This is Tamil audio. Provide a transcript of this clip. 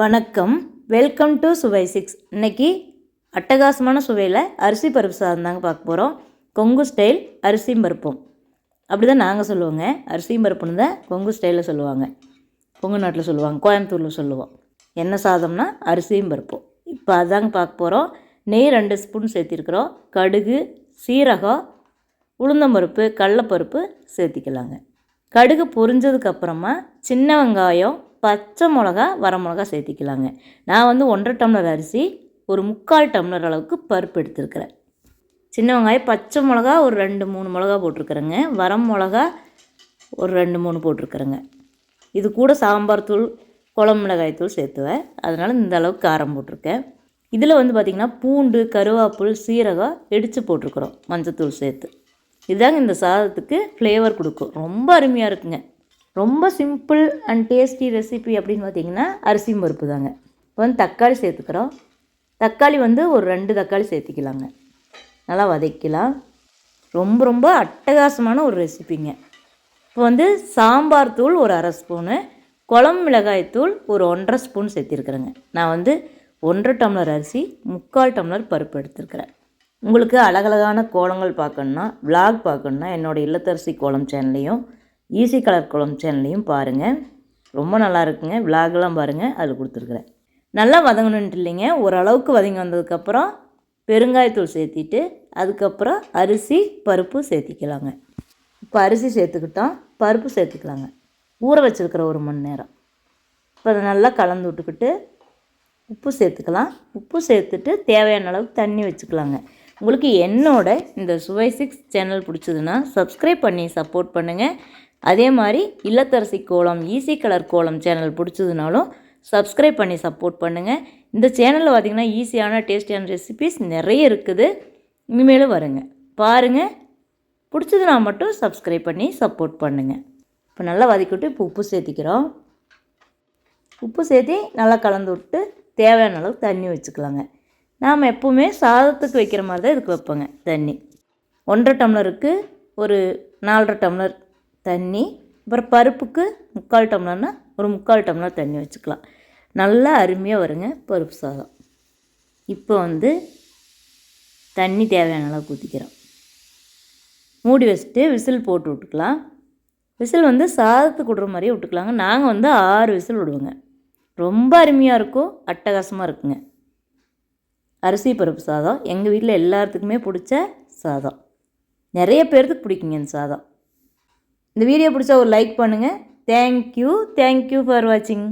வணக்கம். வெல்கம் டு சுவை சிக்ஸ் இன்னைக்கு அட்டகாசமான சுவையில் அரிசி பருப்பு சாதம் தாங்க பார்க்க போகிறோம் கொங்கு ஸ்டைல் அரிசியும் பருப்பும். அப்படி தான் நாங்கள் சொல்லுவோங்க. அரிசியும் பருப்புன்னு தான் கொங்கு ஸ்டைலில் சொல்லுவாங்க. கொங்கு நாட்டில் சொல்லுவாங்க கோயம்புத்தூரில் சொல்லுவோம். என்ன சாதம்னா அரிசியும் பருப்பும். இப்போ அதாங்க பார்க்க போகிறோம் நெய் ரெண்டு ஸ்பூன் சேர்த்திருக்கிறோம். கடுகு சீரகம் உளுந்தம்பருப்பு கடலப்பருப்பு சேர்த்திக்கலாங்க. கடுகு பொரிஞ்சதுக்கப்புறமா சின்ன வெங்காயம் பச்சை மிளகா வர மிளகா சேர்த்திக்கலாங்க. நான் வந்து ஒன்றரை டம்ளர் அரிசி ஒரு முக்கால் டம்ளர் அளவுக்கு பருப்பு எடுத்துருக்கிறேன். சின்ன வெங்காயம் பச்சை மிளகா ஒரு ரெண்டு மூணு மிளகா போட்டிருக்கிறேங்க. வரம் மிளகா ஒரு ரெண்டு மூணு போட்டிருக்கிறேங்க. இது கூட சாம்பார் தூள் குழம்பு மிளகாய் தூள் சேர்த்துவேன். அதனால் இந்த அளவுக்கு காரம் போட்டிருக்கேன். இதில் வந்து பார்த்திங்கன்னா பூண்டு கருவேப்பில் சீரகம் இடித்து போட்டிருக்குறோம் மஞ்சத்தூள் சேர்த்து. இதுதாங்க இந்த சாதத்துக்கு ஃப்ளேவர் கொடுக்கும். ரொம்ப அருமையாக இருக்குங்க. ரொம்ப சிம்பிள் அண்ட் டேஸ்டி ரெசிபி அப்படின்னு பார்த்தீங்கன்னா அரிசி பருப்பு தாங்க. இப்போ வந்து தக்காளி சேர்த்துக்கிறோம். தக்காளி வந்து ஒரு ரெண்டு தக்காளி சேர்த்திக்கலாங்க. நல்லா வதக்கலாம் ரொம்ப ரொம்ப அட்டகாசமான ஒரு ரெசிபிங்க இப்போ வந்து சாம்பார் தூள் ஒரு அரை ஸ்பூனு குழம்பு மிளகாய் தூள் ஒரு ஒன்றரை ஸ்பூன் சேர்த்திருக்கிறேங்க. நான் வந்து ஒன்றரை டம்ளர் அரிசி முக்கால் டம்ளர் பருப்பு எடுத்திருக்கிறேன். உங்களுக்கு அழகழகான கோலங்கள் பார்க்கணுன்னா விளாக் பார்க்கணுன்னா என்னோடய இல்லத்தரசி கோலம் சேனல்லையும் ஈஸி கலர் குளம் சேனல்லையும் பாருங்கள் ரொம்ப நல்லா இருக்குங்க. விலாகெல்லாம் பாருங்கள் அதில் கொடுத்துருக்குறேன். நல்லா வதங்கணுன்ட்டு இல்லைங்க ஓரளவுக்கு வதங்கி வந்ததுக்கப்புறம் பெருங்காயத்தூள் சேர்த்திட்டு அதுக்கப்புறம் அரிசி பருப்பு சேர்த்திக்கலாங்க. இப்போ அரிசி சேர்த்துக்கிட்டோம். பருப்பு சேர்த்துக்கலாங்க. ஊற வச்சுருக்கிற ஒரு மணி நேரம். இப்போ அதை நல்லா கலந்து விட்டுக்கிட்டு உப்பு சேர்த்துக்கலாம். உப்பு சேர்த்துட்டு தேவையான அளவுக்கு தண்ணி வச்சுக்கலாங்க. உங்களுக்கு என்னோட இந்த சுவை சிக்ஸ் சேனல் பிடிச்சதுன்னா சப்ஸ்கிரைப் பண்ணி சப்போர்ட் பண்ணுங்கள் அதே மாதிரி இல்லத்தரசி kolam easy colour kolam channel பிடிச்சதுனாலும் subscribe பண்ணி சப்போர்ட் பண்ணுங்கள் இந்த சேனலில் பார்த்திங்கன்னா ஈஸியான டேஸ்டியான ரெசிபிஸ் நிறைய இருக்குது. இனிமேலும் வருங்க. பாருங்கள் பிடிச்சதுனா மட்டும் சப்ஸ்கிரைப் பண்ணி சப்போர்ட் பண்ணுங்கள் இப்போ நல்லா வதக்கிவிட்டு இப்போ உப்பு சேர்த்திக்கிறோம். உப்பு சேர்த்தி நல்லா கலந்து விட்டு தேவையான அளவு தண்ணி வச்சுக்கலாங்க. நாம் எப்போவுமே சாதத்துக்கு வைக்கிற மாதிரி தான் இதுக்கு வைப்போங்க தண்ணி. ஒன்றரை டம்ளருக்கு ஒரு நாலரை டம்ளர் தண்ணி. அப்புறம் பருப்புக்கு முக்கால் டம்ளர்னால் ஒரு முக்கால் டம்ளர் தண்ணி வச்சுக்கலாம். நல்லா அருமையாக வருங்க பருப்பு சாதம். இப்போ வந்து தண்ணி தேவையான அளவுக்கு ஊற்றிக்கிறோம் மூடி வச்சுட்டு விசில் போட்டு விட்டுக்கலாம். விசில் வந்து சாதத்துக்கு விடுற மாதிரியே விட்டுக்கலாங்க. நாங்கள் வந்து ஆறு விசில் விடுவோங்க. ரொம்ப அருமையாக இருக்கும் அட்டகாசமாக இருக்குங்க. அரிசி பருப்பு சாதம். எங்கள் வீட்டில் எல்லாத்துக்குமே பிடிச்ச சாதம். நிறைய பேர்த்துக்கு பிடிக்குங்க இந்த சாதம். இந்த வீடியோ பிடிச்சா ஒரு லைக் பண்ணுங்கள் தேங்க்யூ தேங்க்யூ ஃபார் வாட்சிங்